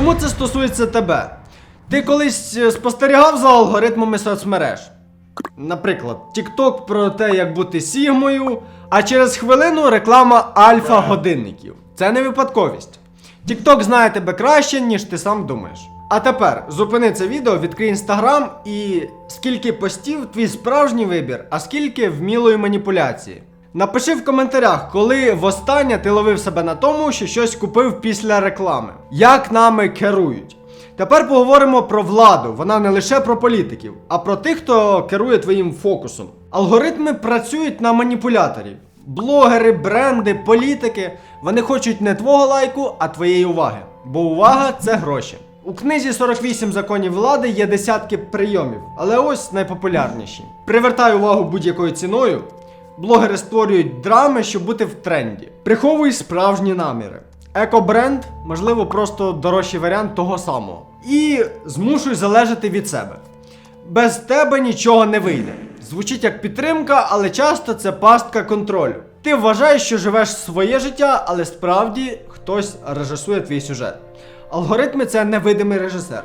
чому це стосується тебе? Ти колись е, спостерігав за алгоритмами соцмереж? Наприклад, TikTok про те, як бути сігмою, а через хвилину реклама альфа-годинників. Це не випадковість. TikTok знає тебе краще, ніж ти сам думаєш. А тепер зупини це відео, відкрий інстаграм і скільки постів твій справжній вибір, а скільки вмілої маніпуляції. Напиши в коментарях, коли востаннє ти ловив себе на тому, що щось купив після реклами. Як нами керують. Тепер поговоримо про владу. Вона не лише про політиків, а про тих, хто керує твоїм фокусом. Алгоритми працюють на маніпуляторів. Блогери, бренди, політики вони хочуть не твого лайку, а твоєї уваги. Бо увага це гроші. У книзі 48 законів влади є десятки прийомів, але ось найпопулярніші. Привертай увагу будь-якою ціною. Блогери створюють драми, щоб бути в тренді. Приховуй справжні наміри. Екобренд, можливо, просто дорожчий варіант того самого. І змушуй залежати від себе. Без тебе нічого не вийде. Звучить як підтримка, але часто це пастка контролю. Ти вважаєш, що живеш своє життя, але справді хтось режисує твій сюжет. Алгоритми це невидимий режисер.